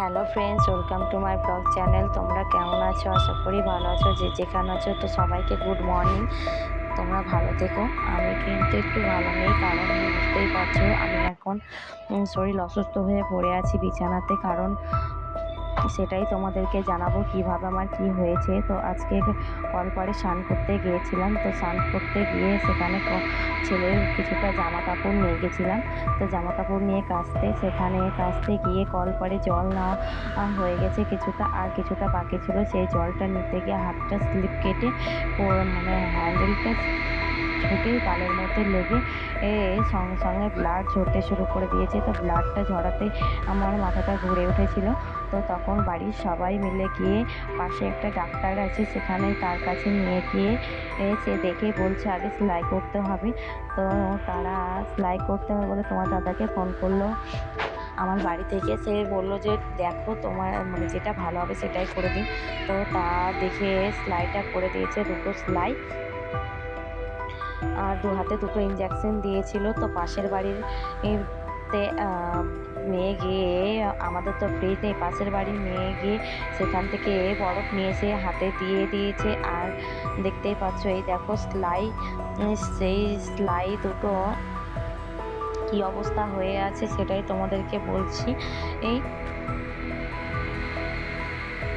Hello friends, welcome to my blog channel. তোমরা কেমন আছো? আশা করি ভালো আছো। যে যেখানে আছো, তো সবাইকে গুড মর্নিং। তোমরা ভালো থেকো। আমি কিন্তু একটু ভালো নেই, কারণ বুঝতেই পারছ, আমি এখন শরীর অসুস্থ হয়ে পড়ে আছি বিছানাতে। কারণ সেটাই তোমাদেরকে জানাব কীভাবে আমার কি হয়েছে। তো আজকে কলপাড়ে স্নান করতে গিয়েছিলাম। তো স্নান করতে গিয়ে সেখানে ছেলের কিছুটা জামা কাপড় নিয়ে গেছিলাম। তো জামা কাপড় নিয়ে কাচতে, সেখানে কাচতে গিয়ে কলপাড়ে জল নেওয়া হয়ে গেছে কিছুটা। আর কিছুটা বাকি ছিল সেই জলটা নিতে গিয়ে হাতটা স্লিপ কেটে মানে হ্যান্ডেলটা ছুটে গালের মধ্যে লেগে সঙ্গে সঙ্গে ব্লাড ঝরতে শুরু করে দিয়েছে। তো ব্লাডটা ঝরাতে আমার মাথাটা ঘুরে উঠেছিল। তো তখন বাড়ির সবাই মিলে গিয়ে পাশে একটা ডাক্তার আছে, সেখানে তার কাছে নিয়ে গিয়ে সে দেখে বলছে, আগে সেলাই করতে হবে। তো তারা সেলাই করতে হবে বলে তোমার দাদাকে ফোন করল। আমার বাড়ি থেকে সে বলল যে, দেখো তোমার মানে যেটা ভালো হবে সেটাই করে দিন। তো তা দেখে সেলাইটা করে দিয়েছে, দুটো সেলাই। আর দু হাতে দুটো ইঞ্জেকশন দিয়েছিল। তো পাশের বাড়ির তে মেয়ে গিয়ে, আমাদের তো ফ্রি নেই পাশের বাড়ির মেয়ে গিয়ে সেখান থেকে বরফ নিয়ে এসে হাতে দিয়ে দিয়েছে। আর দেখতেই পাচ্ছ, এই দেখো সেলাই, সেই সেলাই দুটো কি অবস্থা হয়ে আছে সেটাই তোমাদেরকে বলছি। এই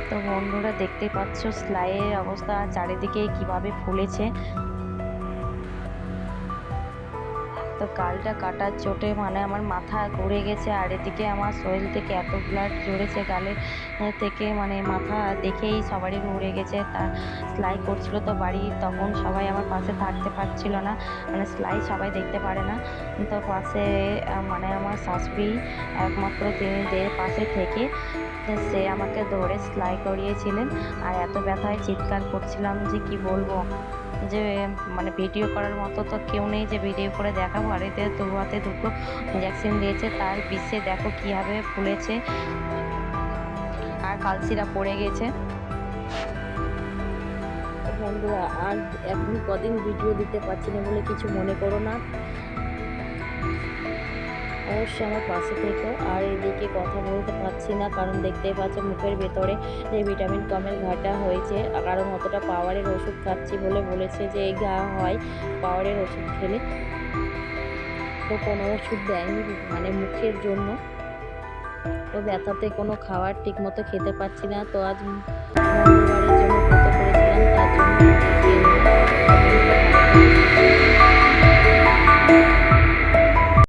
তো বন্ধুরা দেখতে পাচ্ছ, সেলাইয়ের অবস্থা চারিদিকে কীভাবে ফুলেছে। তো গালটা কাটার চোটে মানে আমার মাথা ঘুরে গেছে আর এদিকে আমার শরীর থেকে এত ব্লাড ঝরেছে গালে থেকে মানে মাথা দেখেই সবারই ঘুরে গেছে। তা সেলাই করছিল তো বাড়ি, তখন সবাই আমার পাশে থাকতে পারছিল না। মানে সেলাই সবাই দেখতে পারে না। তো পাশে মানে আমার শাশুড়ি একমাত্র তিনি পাশে থেকে সে আমাকে ধরে সেলাই করিয়েছিলেন। আর এত ব্যথায় চিৎকার করছিলাম যে কি বলব? যে মানে ভিডিও করার মতো তো কেউ নেই যে ভিডিও করে দেখাবো। আর এতে দু হাতে দুটো ইঞ্জেকশন দিয়েছে, তার বিষে দেখো কীভাবে ফুলেছে। আর কালসিরা পড়ে গেছে। বন্ধুরা, আর এখন কদিন ভিডিও দিতে পারছি না বলে কিছু মনে করো না। অবশ্যই আমার পাশে থেকো। আর এদিকে কথা বলতে পারছি না, কারণ দেখতেই পাচ্ছ মুখের ভেতরে যে ভিটামিন কমের ঘাটা হয়েছে। কারণ অতটা পাওয়ারের ওষুধ খাচ্ছি বলে বলেছে যে এই ঘা হয় পাওয়ারের ওষুধ খেলে। তো কোনো ওষুধ দেয়নি মানে মুখের জন্য। তো ব্যথাতে কোনো খাবার ঠিক মতো খেতে পারছি না। তো আজ মঙ্গলবারের জন্য ব্রত করেছিলাম, তার জন্য